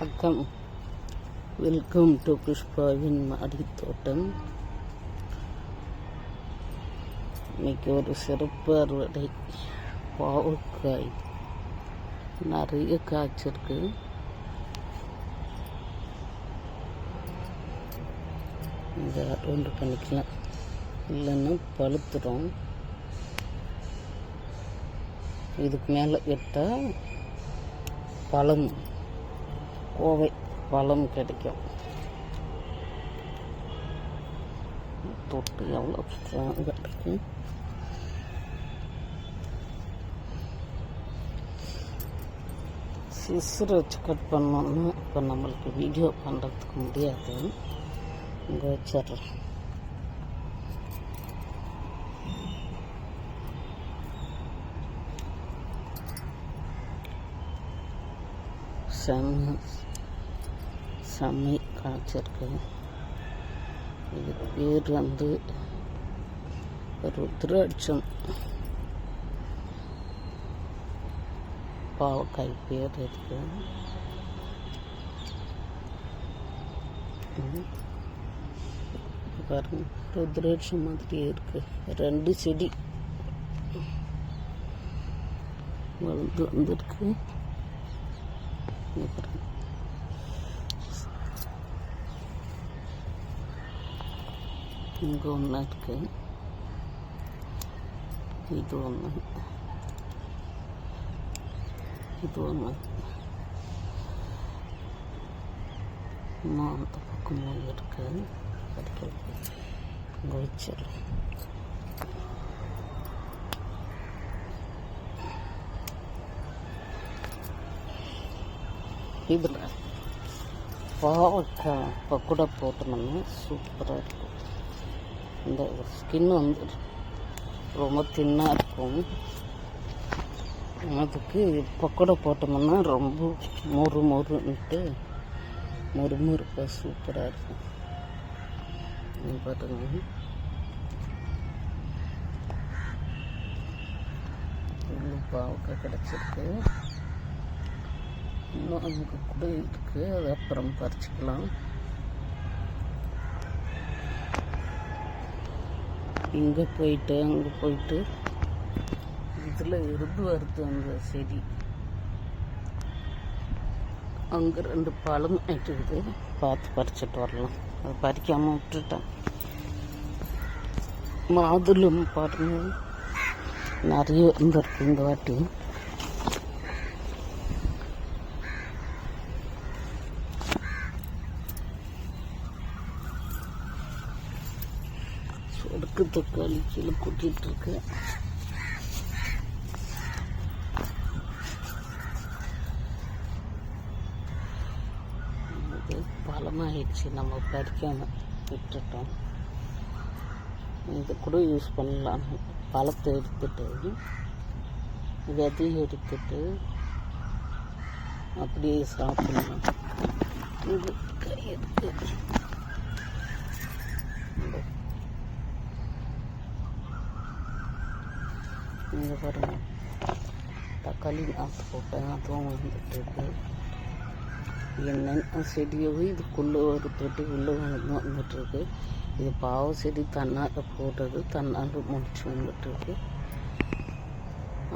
வணக்கம். Welcome to புஷ்பாவின் மாடி தோட்டம் இன்னைக்கு ஒரு சிறப்பு அறுவடை. பாவக்காய். நிறைய காய்ச்சிருக்கு இந்த அறுவடை பண்ணிக்கலாம். இல்லைன்னா பழுத்துடும் இதுக்கு மேலே விட்டால் பழம். கோவை பழம் கிடைக்கும். தொட்டு எவ்வளோ கிடைக்கும் இருக்கு சிசர் வச்சு கட் பண்ணோன்னா இப்போ நம்மளுக்கு வீடியோ பண்ணுறதுக்கு முடியாது. இங்கே வச்சிட்றேன். செம்ம செம்மை காய்ச்சிருக்கு இது பேர் வந்து ருத்ராட்சம் பாவக்காய் பேர் இருக்கு. ம். பாருங்க ருத்ராட்சம் மாதிரி இருக்கு. ரெண்டு செடி. வளர்ந்து வந்திருக்கு. இங்க இங்கே ஒன்று இருக்கு இது ஒன்று இது ஒன்று இன்னும் அந்த பக்கமும் இருக்கு இங்கே வச்சிடலாம் இதில் பாவக்காய் பக்கோடா போட்டோம்னா சூப்பராக இருக்கும். இந்த ஸ்கின் வந்து ரொம்ப தின்னாக இருக்கும். அதுக்கு பக்கோடா போட்டோம்னா ரொம்ப மொறு மொறுன்ட்டு மொறு மொறுப்பாக சூப்பராக இருக்கும். பாருங்க. பாவக்காய் கிடச்சிருக்கு. இன்னும் அங்கே கூட இருக்குது அது அப்புறம் பறிச்சுக்கலாம். இங்கே போயிட்டு அங்கே போயிட்டு. இதில் இருந்து வருது அந்த செடி. அங்கே ரெண்டு பழம் இருக்குது. பார்த்து பறிச்சுட்டு வரலாம். அது பறிக்காமல் விட்டுட்டேன். மாதுளம் பாருங்கள் நிறைய இருந்திருக்கு இந்த வாட்டி. சொடுக்கு தக்காளி கீழே கொட்டிட்டு இருக்கு பழமாயிடுச்சு நம்ம பறிக்காம விட்டுட்டோம். இது கூட யூஸ் பண்ணலாம். பழத்தை எடுத்துட்டு விதையை எடுத்துட்டு அப்படியே சாப்பிடலாம் இது கை இங்கே பாருங்கள் தக்காளி நாற்று போட்டேன். அதுவும் வந்துட்டுருக்கு என்னென்ன செடியோ இதுக்குள்ளே ஒரு தொட்டி உள்ளே வந்து வந்துட்டு இது பாவ செடி தன்னால் போடுறது தன்னால் முடிச்சு வந்துட்டு இருக்கு.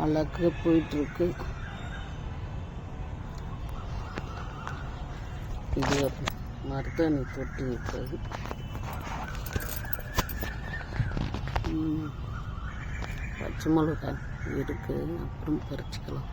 அழகாக போயிட்டுருக்கு இது ஒரு மருதாணி தொட்டி இருக்கிறது பச்சை மிளகாய் இருக்குது அப்புறம் பறிச்சுக்கலாம்.